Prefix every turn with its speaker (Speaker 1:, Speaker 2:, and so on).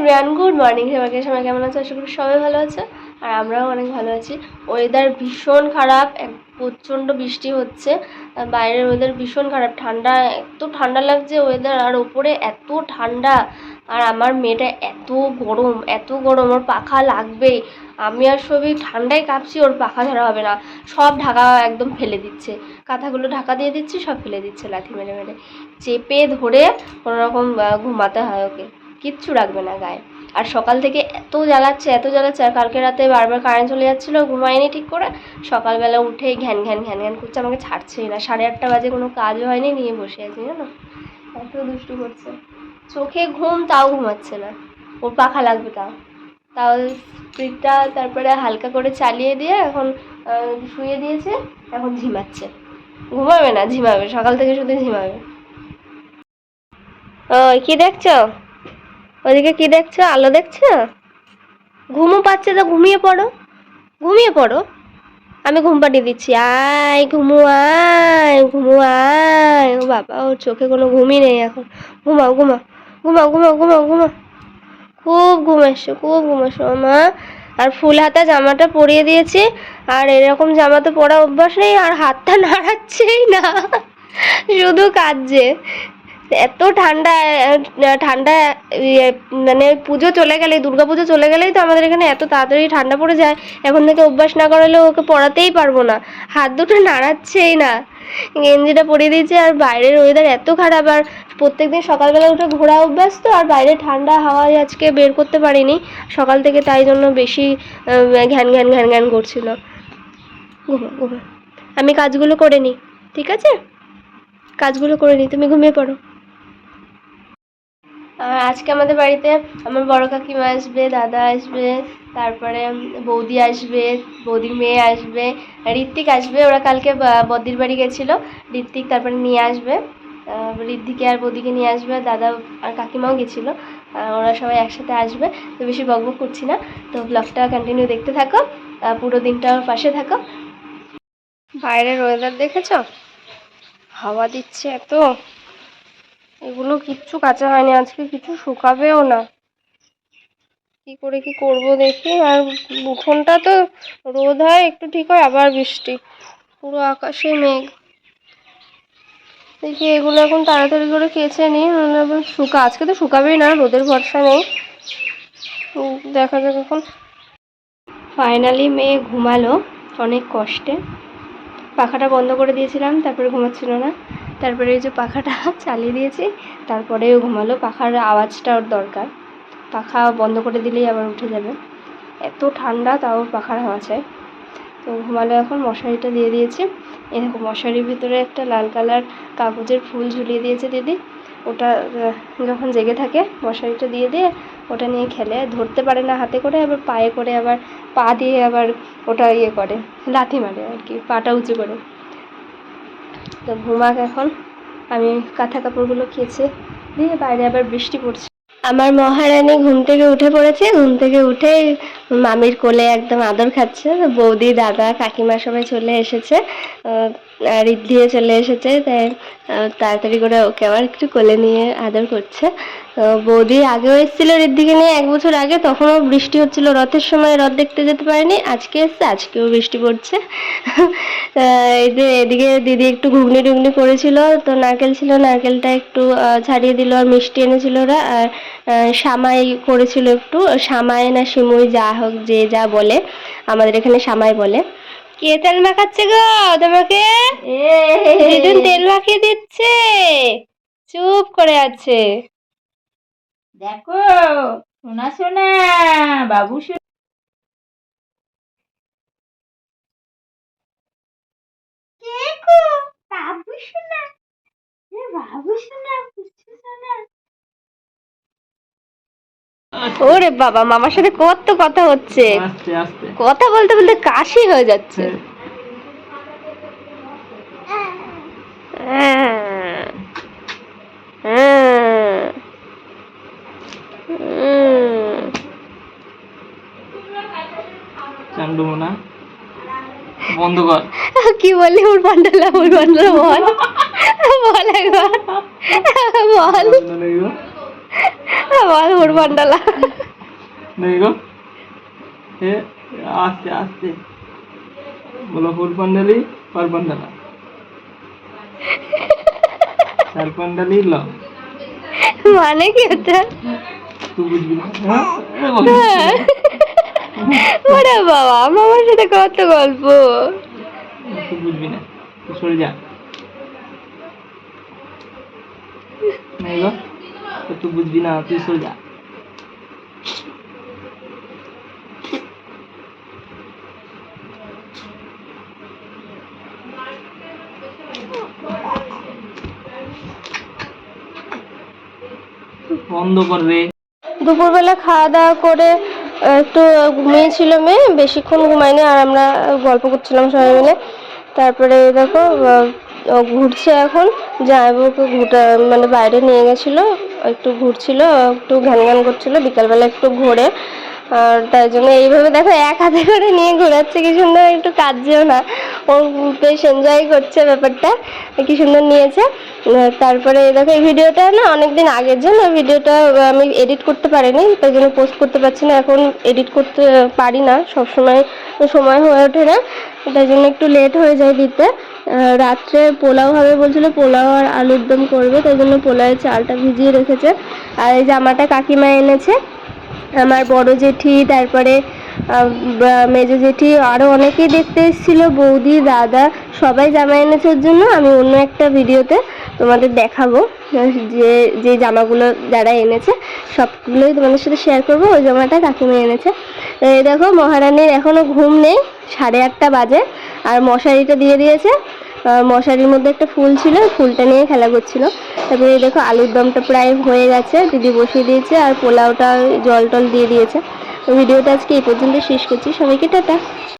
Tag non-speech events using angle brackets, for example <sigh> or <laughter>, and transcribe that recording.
Speaker 1: Everyone good morning সবাইকে সবাই কেমন আছে? আশা করি সবাই ভালো আছে। আর আমরাও অনেক ভালো আছি। ওয়েদার ভীষণ খারাপ প্রচণ্ড বৃষ্টি হচ্ছে। বাইরের ওয়েদার ভীষণ খারাপ। ঠান্ডা, এত ঠান্ডা লাগছে ওয়েদার আর ওপরে এত ঠান্ডা। আর আমার মেয়েটা এত গরম এত গরম, ওর পাখা লাগবেই। আমি আর সবই ঠান্ডায় কাঁপছি, ওর পাখা ধরা হবে না। সব ঢাকা একদম ফেলে দিচ্ছে। কাঁথাগুলো ঢাকা দিয়ে দিচ্ছে, সব ফেলে দিচ্ছে লাথি মেরে মেরে। চেপে ধরে কোনো রকম ঘুমাতে হয় ওকে। কিচ্ছু রাখবে না গায়ে। আর সকাল থেকে এত জ্বালাচ্ছে এত জ্বালাচ্ছে, আর কালকে রাতে বারবার কারেন্ট চলে যাচ্ছিল, ঘুমায়নি ঠিক করে। সকালবেলা উঠে ঘ্যান ঘ্যান ঘ্যান ঘ্যান করছে, আমাকে ছাড়ছেই না। সাড়ে আটটা বাজে কোনো কাজও হয়নি, নিয়ে বসে আছি, জানো? এত দুষ্টু করছে। চোখে ঘুম, তাও ঘুমাচ্ছে না। ওর পাখা লাগবে তাও। তাও স্পিডটা তারপরে হালকা করে চালিয়ে দিয়ে এখন শুয়ে দিয়েছে, এখন ঝিমাচ্ছে। ঘুমাবে না, ঝিমাবে, সকাল থেকে শুধু ঝিমাবে। ও, কি দেখছ? ওদিকে কি দেখছ? আলো দেখছ? ঘুমও পাচ্ছে তো, ঘুমিয়ে পড়ো। ঘুমিয়ে পড়ো। আমি ঘুম পাঠিয়ে দিচ্ছি। আয়, ঘুমু আয় ঘুমু, আয়। ও বাবা, ওর চোখে কোনো ঘুমই নেই এখন। ঘুমাও ঘুমাও ঘুমাও ঘুমাও ঘুমাও ঘুমাও। খুব ঘুম এসছো খুব ঘুম এসছো মা, আর ফুল হাতা জামাটা পরিয়ে দিয়েছি। আর এরকম জামা তো পরা অভ্যাস নেই, আর হাতটা নাড়াচ্ছেই না। শুধু কাঁদছে। এত ঠান্ডা ঠান্ডা ইয়ে, মানে পুজো চলে গেলে দুর্গা পুজো চলে গেলেই তো আমাদের এখানে এত তাড়াতাড়ি ঠান্ডা পড়ে যায়। এখন থেকে অভ্যাস না করালে ওকে পড়াতেই পারব না। হাত দুটো নাড়াচ্ছেই না। গেঞ্জিটা পরিয়ে দিয়েছে আর বাইরের ওয়েদার এত খারাপ আর প্রত্যেকদিন সকালবেলা উঠে ঘোরা অভ্যাস তো আর বাইরে ঠান্ডা হাওয়ায় আজকে বের করতে পারিনি। সকাল থেকে তাই জন্য বেশি ঘ্যান ঘ্যান ঘ্যান ঘ্যান করছিল। আমি কাজগুলো করে নিই ঠিক আছে? কাজগুলো করে নিই তুমি ঘুমিয়ে পড়ো। আজকে আমাদের বাড়িতে আমার বড় কাকিমা আসবে, দাদা আসবে, তারপরে বৌদি আসবে বৌদির মেয়ে আসবে, ঋত্বিক আসবে, ওরা কালকে বা- বদ্দির বাড়ি গেছিল, ঋত্বিক তারপরে নিয়ে আসবে ঋদ্ধিকে আর বৌদিকে নিয়ে আসবে দাদা আর কাকিমাও গেছিল ওরা সবাই একসাথে আসবে, তো বেশি বকবক করছি না, তো ব্লগটা কন্টিনিউ দেখতে থাকো পুরো দিনটা পাশে থাকো। বাইরের ওয়েদার দেখেছ? হাওয়া দিচ্ছে এত। এগুলো কিচ্ছু কাঁচা হয়নি, আজকে কিছু শুকাবেও না। কি করে কি করব দেখি, আর উঠোনটা তো রোদ হয়, একটু ঠিক হয়, আবার বৃষ্টি। পুরো আকাশে মেঘ। দেখি এগুলো এখন তাড়াতাড়ি করে কেচে নিই শুকা, আজকে তো শুকাবেই না, রোদের ভরসা নেই। দেখা যাক এখন। ফাইনালি মেয়ে ঘুমালো, অনেক কষ্টে। পাখাটা বন্ধ করে দিয়েছিলাম, তারপরে ঘুমাচ্ছিল না। তারপরে এই যে পাখাটা <laughs> চালিয়ে দিয়েছি তারপরেও ঘুমালো। পাখার আওয়াজটা ওর দরকার। পাখা বন্ধ করে দিলেই আবার উঠে যাবে। এত ঠান্ডা তাও পাখার হাওয়া চাই তো ঘুমালো এখন, মশারিটা দিয়ে দিয়েছি। এরকম মশারির ভিতরে একটা লাল কালার কাগজের ফুল ঝুলিয়ে দিয়েছে দিদি। ওটা যখন জেগে থাকে, মশারিটা দিয়ে দিয়ে ওটা নিয়ে খেলে। ধরতে পারে না হাতে করে, আবার পায়ে করে আবার পা দিয়ে আবার ওটা ইয়ে করে, লাথি মারে আর কি, পাটা উঁচু করে। তো ঘুমাক এখন। আমি কাঁথা কাপড়গুলো কেচে দিয়ে বাইরে আবার বৃষ্টি পড়ছে। আমার মহারানী ঘুম থেকে উঠে পড়েছে। ঘুম থেকে উঠে মামির কোলে একদম আদর খাচ্ছে। বৌদি, দাদা, কাকিমা সবাই চলে এসেছে। রিদ্ধিও চলে এসেছে তাই তাড়াতাড়ি করে ওকে আবার একটু কোলে নিয়ে আদর করছে। বৌদি আগেও এসেছিল রিদ্ধিকে নিয়ে এক বছর আগে, তখনও বৃষ্টি হচ্ছিল, রথের সময় রথ দেখতে যেতে পারেনি, আজকে এসছে, আজকেও বৃষ্টি পড়ছে। <laughs> এই যে এদিকে দিদি একটু ঘুগনি টুগনি করেছিল, তো নারকেল ছিল, নারকেলটা একটু ছাড়িয়ে দিল, আর মিষ্টি এনেছিল ওরা, আর সামাই করেছিল একটু, সামাই না সিমুই, যা হোক, যে যা বলে, আমাদের এখানে সামাই বলে। কে তেল মাখাচ্ছে গো তোমাকে? দিদুন তেল মাখিয়ে দিচ্ছে চুপ করে আছে
Speaker 2: দেখো সোনা সোনা বাবু বাবু সোনা বাবু সোনা
Speaker 1: ওরে বাবা মামার সাথে কত কথা হচ্ছে। কথা বলতে বলতে কাশি হয়ে যাচ্ছে। হ্যাঁ। হ্যাঁ।
Speaker 3: মোনা বন্ধ কর।
Speaker 1: কি বললি উড় পান্ডালা উড় পান্ডালা বল। বল একবার। বল। বল
Speaker 3: দেখি এ আস্তে আস্তে বলো ল
Speaker 1: মানে কি হচ্ছে
Speaker 3: তুই বুঝবি না।
Speaker 1: ওরে বাবা মামার সাথে কত গল্প
Speaker 3: তুই বুঝবি না তুই সরে যা তো তুই বুঝবি না, তুই সরে যা। বন্ধ কর রে
Speaker 1: দুপুরবেলা খাওয়া দাওয়া করে, একটু ঘুমিয়েছিল মেয়ে, বেশিক্ষণ ঘুমায়নি, আর আমরা গল্প করছিলাম সবাই মিলে। তারপরে দেখো ঘুরছে এখন। জামাইবাবুকে ঘুরতে মানে বাইরে নিয়ে গেছিল, একটু ঘুরছিল, একটু ঘ্যান ঘ্যান করছিল, বিকালবেলা একটু ঘোরে। আর তাই জন্য এইভাবে দেখো এক হাতে করে নিয়ে ঘোরাচ্ছে, কি সুন্দর একটু কাজেও না। ও বেশ এনজয় করছে ব্যাপারটা, কি সুন্দর নিয়েছে। তারপরে দেখো এই ভিডিওটা না অনেকদিন আগের জন্য ভিডিওটা আমি এডিট করতে পারিনি, তাই জন্য পোস্ট করতে পারছি না, এখন এডিট করতে পারি না, সবসময় সময় হয়ে ওঠে না, তাই জন্য একটু লেট হয়ে যায় দিতে। রাত্রে পোলাও হবে বলছিল, পোলাও আর আলুর দম করবে, তাই জন্য পোলাওয়ের চালটা ভিজিয়ে রেখেছে। আর এই জামাটা কাকিমা এনেছে, আমার বড় জেঠি, তারপরে মেজো জেঠি আরও অনেকেই দেখতে এসেছিল, বৌদি, দাদা, সবাই জামা এনেছে ওর জন্য, আমি অন্য একটা ভিডিওতে তোমাদের দেখাবো, যে যে জামাগুলো যারা এনেছে, সবগুলোই তোমাদের সাথে শেয়ার করব, ওই জামাটা কাকিমা এনেছে। এই দেখো, মহারানীর এখনও ঘুম নেই, সাড়ে আটটা বাজে, আর মশারিটা দিয়ে দিয়েছে মশারির মধ্যে একটা ফুল ছিল, ফুলটা নিয়ে খেলা করছিল। তারপরে দেখো আলুর দমটা প্রায় হয়ে গেছে, দিদি বসিয়ে দিয়েছে আর পোলাওটা জল টল দিয়ে দিয়েছে। ভিডিওটা আজকে এই পর্যন্ত শেষ করছি, সবাইকে টাটা।